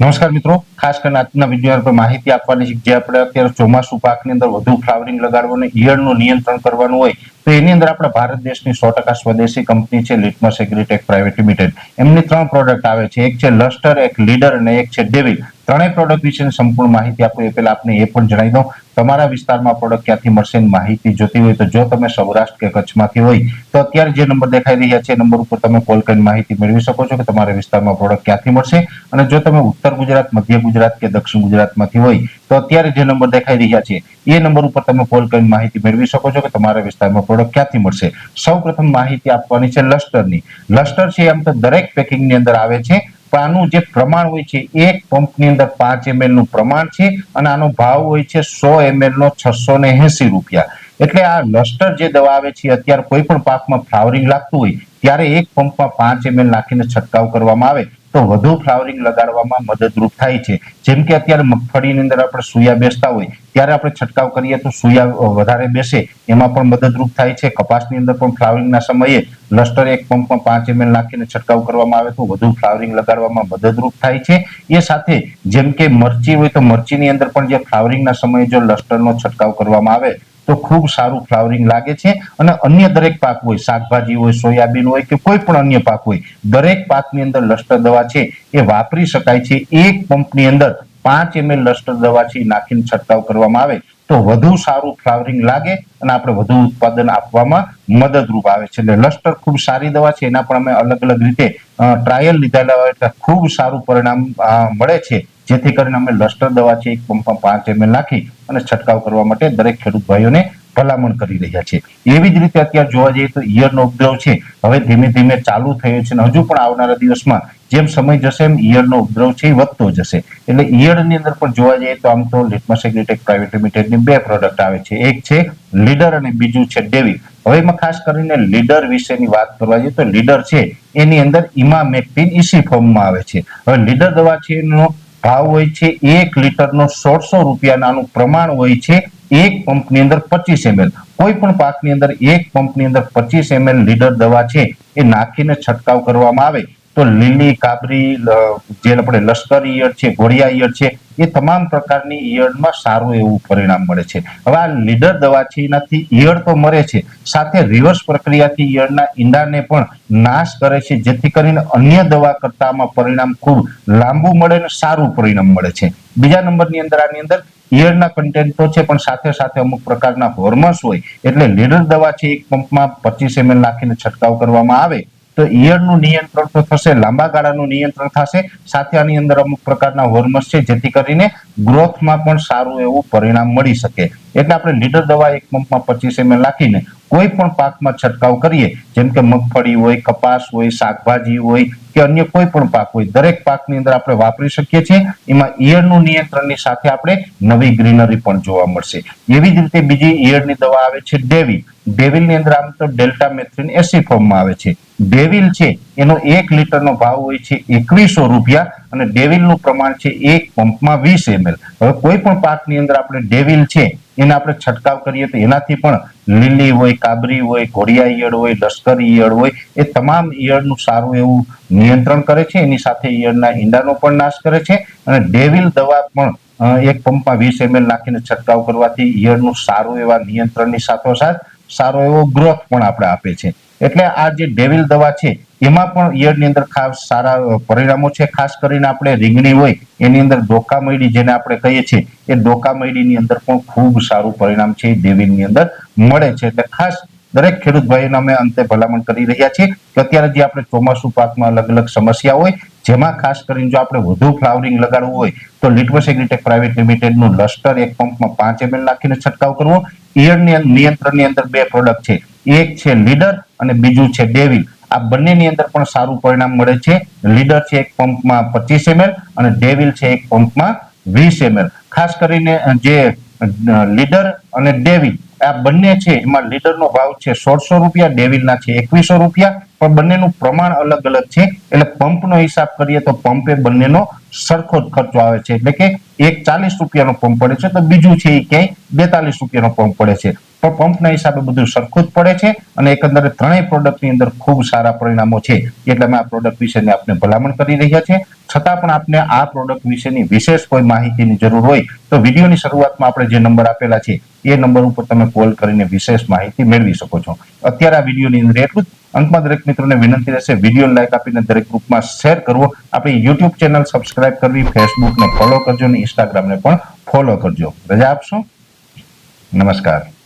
નમસ્કાર મિત્રો. ખાસ કરીને આજના વીડિયો પર માહિતી આપવાની છે જે આપણે અત્યારે ચોમાસુ પાકની અંદર વધુ ફ્લાવરિંગ લગાડવાનું ઈયળનું નિયંત્રણ કરવાનું હોય, તો એની અંદર આપણે ભારત દેશની સો ટકા સ્વદેશી કંપની છે લિટમસ એગ્રીટેક પ્રાઇવેટ લિમિટેડ. એમની ત્રણ પ્રોડક્ટ આવે છે. એક છે લસ્ટર, એક લીડર અને એક છે ડેવિલ. ત્રણેય પ્રોડક્ટ વિશેની સંપૂર્ણ માહિતી આપું. એ પહેલા આપને એ પણ જણાવી દઉં. તમારા વિસ્તારમાં પ્રોડક્ટ ક્યાંથી મળશે માહિતી જોતી હોય તો જો તમે સૌરાષ્ટ્ર કે કચ્છમાંથી હોય, તો અત્યારે જે નંબર દેખાઈ રહ્યા છે નંબર ઉપર તમે કોલ કરીને માહિતી મેળવી શકો છો કે તમારા વિસ્તારમાં પ્રોડક્ટ ક્યાંથી મળશે. અને જો તમે ઉત્તર ગુજરાત, મધ્ય ગુજરાત કે દક્ષિણ ગુજરાતમાંથી હોય, તો અત્યારે જે નંબર દેખાઈ રહ્યા છે, એ નંબર ઉપર તમે કોલ કરીને માહિતી મેળવી શકો છો કે તમારા વિસ્તારમાં પ્રોડક્ટ ક્યાંથી મળશે. સૌ પ્રથમ માહિતી આપવાની છે લસ્ટરની લસ્ટર છે એમ તો દરેક પેકિંગની અંદર આવે છે. પણ આનું જે પ્રમાણ હોય છે, એક પંપની અંદર પાંચ એમએલનું પ્રમાણ છે અને આનો ભાવ હોય છે સો એમએલ નો છસો ને એસી રૂપિયા. એટલે આ લસ્ટર જે દવા આવે છે, અત્યારે કોઈ પણ પાકમાં ફ્લાવરિંગ લાગતું હોય, ત્યારે એક પંપમાં પાંચ એમએલ નાખીને છંટકાવ કરવામાં આવે. તો વધુ ફ્લાવરિંગ લગાડવામાં મદદરૂપ થાય છે. જેમ કે અત્યારે મગફળીની અંદર આપણે સુયા બેસતા હોય, ત્યારે આપણે છંટકાવ કરીએ તો સુયા વધારે બેસે, એમાં પણ મદદરૂપ થાય છે. કપાસની અંદર પણ ફ્લાવરિંગના સમયે લસ્ટર એક પંપમાં પાંચ એમએલ નાખીને છંટકાવ કરવામાં આવે તો વધુ ફ્લાવરિંગ લગાડવામાં મદદરૂપ થાય છે. એ સાથે જેમ કે મરચી હોય તો મરચીની અંદર પણ જે ફ્લાવરિંગના સમયે જો લસ્ટરનો છંટકાવ કરવામાં આવે તો ખૂબ સારું ફ્લાવરિંગ લાગે છે અને અન્ય દરેક પાક હોય, શાકભાજી હોય, સોયાબીન હોય કે કોઈ પણ અન્ય પાક હોય, દરેક પાકની અંદર લસ્ટર દવા છે એ વાપરી શકાય છે. એક પંપની અંદર પાંચ એમએલ લસ્ટર દવા છે નાખીને છંટકાવ કરવામાં આવે તો વધુ સારું ફ્લાવરિંગ લાગે અને આપણે વધુ ઉત્પાદન આપવામાં મદદરૂપ આવે છે. એટલે લસ્ટર ખૂબ સારી દવા છે, એના પણ અમે અલગ અલગ રીતે ટ્રાયલ લીધેલા હોય એટલે ખૂબ સારું પરિણામ મળે છે. જેથી કરીને અમે લસ્ટર દવા છે, એક પંપમાં પાંચ એમએલ નાખી અને છંટકાવ કરવા માટે દરેક ખેડૂત ભાઈઓને ભલામણ કરી રહ્યા છે એવી જ રીતે અત્યારે જોવા જઈએ તો ઈયળનો ઉપદ્રવ છે. હવે ધીમે ધીમે ચાલુ થયો છે અને હજુ પણ આવનારા દિવસમાં જેમ સમય જશે એમ ઈયળનો ઉપદ્રવ છે એ વધતો જશે. એટલે ઈયળની અંદર પણ જોવા જઈએ તો આમ તો લિટમસ એગ્રીટેક પ્રાઇવેટ લિમિટેડની બે પ્રોડક્ટ આવે છે. એક છે લીડર અને બીજું છે ડેવી હવે એમાં ખાસ કરીને લીડર વિશેની વાત કરવા જઈએ તો લીડર છે. એની અંદર ઇમામેક્ટિન ઇસી ફોર્મમાં આવે છે. હવે લીડર દવા છે એનો ભાવ હોય છે એક લીટરનો સોળસો રૂપિયાનું પ્રમાણ હોય છે એક પંપની અંદર પચીસ એમએલ. કોઈ પણ પાકની અંદર એક પંપની અંદર પચીસ એમએલ લીટર દવા છે એ નાખીને છંટકાવ કરવામાં આવે. તો લીલી, કાબરી જે આપણે લશ્કર ઈયળ છે, ઘોડિયા ઈયળ છે, એ તમામ પ્રકારની ઈયળમાં સારું એવું પરિણામ મળે છે. હવે આ લીડર દવા છે ઈયળ તો મરે છે. સાથે રિવર્સ પ્રક્રિયાથી ઈયળના ઈંડાને પણ નાશ કરે છે, જેથી કરીને અન્ય દવા કરતામાં પરિણામ ખૂબ લાંબુ મળે અને સારું પરિણામ મળે છે. બીજા નંબરની અંદર આની અંદર ઈયળના કન્ટેન્ટ તો છે, પણ સાથે સાથે અમુક પ્રકારના હોર્મોન્સ હોય, એટલે લીડર દવા છે એક પંપમાં પચીસ એમએલ નાખીને છંટકાવ કરવામાં આવે તો ઈયળનું નિયંત્રણ તો થશે, લાંબા ગાળાનું નિયંત્રણ થશે. સાથે આની અંદર અમુક પ્રકારના હોર્મોન્સ છે, જેથી કરીને ગ્રોથમાં પણ સારું એવું પરિણામ મળી શકે. એટલે આપણે લીટર દવા એક પંપમાં પચીસ એમએલ નાખીને કોઈ પણ પાકમાં છંટકાવ કરીએ, જેમ કે મગફળી હોય, કપાસ હોય, શાકભાજી હોય કે અન્ય કોઈ પણ પાક હોય, દરેક પાકની અંદર આપણે વાપરી શકીએ છીએ. એમાં ઈયળનું નિયંત્રણની સાથે આપણે નવી ગ્રીનરી પણ જોવા મળશે. એવી જ રીતે બીજી ઈયળની દવા આવે છે ડેવિલ. ડેવિલની અંદર આમ તો ડેલ્ટા મેથ્રિન એસી ફોર્મમાં આવે છે. ડેવિલ છે, એનો એક લીટરનો ભાવ હોય છે એકવીસો રૂપિયા. અને ડેવિલનું પ્રમાણ છે એક પંપમાં વીસ એમએલ. હવે કોઈ પણ પાકની અંદર આપણે ડેવિલ છે, એને આપણે છંટકાવ કરીએ તો એનાથી પણ લીલી હોય, કાબરી હોય, ઘોડિયા ઈયળ હોય, લશ્કરી ઈયળ હોય, એ તમામ ઈયળનું સારું એવું નિયંત્રણ કરે છે. એની સાથે ઈયળના ઈંડાનો પણ નાશ કરે છે અને ડેવિલ દવા પણ એક પંપમાં વીસ એમએલ નાખીને છંટકાવ કરવાથી ઈયળનું સારું એવા નિયંત્રણની સાથોસાથ સારો એવો ગ્રોથ પણ આપણે આપે છે. એટલે આ જે ડેવિલ દવા છે એમાં પણ ઈયળની અંદર ખાસ સારા પરિણામો છે. ખાસ કરીને આપણે રીંગણી હોય, એની અંદર ડોકા મયડી જેને આપણે કહીએ છીએ, એ ડોકા મયડીની અંદર પણ ખૂબ સારું પરિણામ છે ડેવિલની અંદર મળે છે. એટલે ખાસ દરેક ખેડૂત ભાઈઓને અમે અંતે ભલામણ કરી રહ્યા છીએ કે અત્યારે જે આપણે ચોમાસુ પાકમાં અલગ અલગ સમસ્યા હોય, જેમાં ખાસ કરીને જો આપણે વધુ ફ્લાવરિંગ લગાડવું હોય, તો લિટવસ એગ્રીટેક પ્રાઇવેટ લિમિટેડનું લસ્ટર એક પંપમાં પાંચ એમએલ નાખીને છંટકાવ કરવો. ઈયળની નિયંત્રણની અંદર બે પ્રોડક્ટ છે. એક છે લીડર અને બીજું છે ડેવિલ. આ બંનેની અંદર પણ સારું પરિણામ મળે છે. લીડર છે એક પંપમાં પચીસ એમએલ અને ડેવિલ છે એક પંપમાં વીસ એમએલ. ખાસ કરીને જે લીડર અને ડેવિલ આ બંને છે, એમાં લીડરનો ભાવ છે સોળસો રૂપિયા ડેવિલના છે એકવીસો રૂપિયા. પણ બંનેનું પ્રમાણ અલગ અલગ છે. એટલે પંપનો હિસાબ કરીએ તો પંપે બંનેનો સરખો જ ખર્ચો આવે છે. એટલે કે એક ચાલીસ રૂપિયાનો પંપ પડે છે, તો બીજું છે એ ક્યાંય બેતાલીસ રૂપિયાનો પંપ પડે છે. પણ પંપના હિસાબે બધું સરખું જ પડે છે અને એકંદરે ત્રણેય પ્રોડક્ટની અંદર ખૂબ સારા પરિણામો છે. એટલે અમે આ પ્રોડક્ટ વિશેની આપને ભલામણ કરી રહ્યા છે. છતાં પણ આપને આ પ્રોડક્ટ વિશેની વિશેષ કોઈ માહિતીની જરૂર હોય તો વિડીયોની શરૂઆતમાં આપણે જે નંબર આપેલા છે, એ નંબર ઉપર તમે કોલ કરીને વિશેષ માહિતી મેળવી શકો છો. અત્યારે આ વિડીયોની અંદર એટલું જ. અંતમાં દરેક મિત્રોને વિનંતી રહેશે, વીડિયો લાઈક આપીને દરેક ગ્રુપમાં શેર કરવો. આપણી યુટ્યુબ ચેનલ સબસ્ક્રાઇબ કરવી, ફેસબુકને ફોલો કરજો અને ઇન્સ્ટાગ્રામને પણ ફોલો કરજો. રજા આપશો? નમસ્કાર.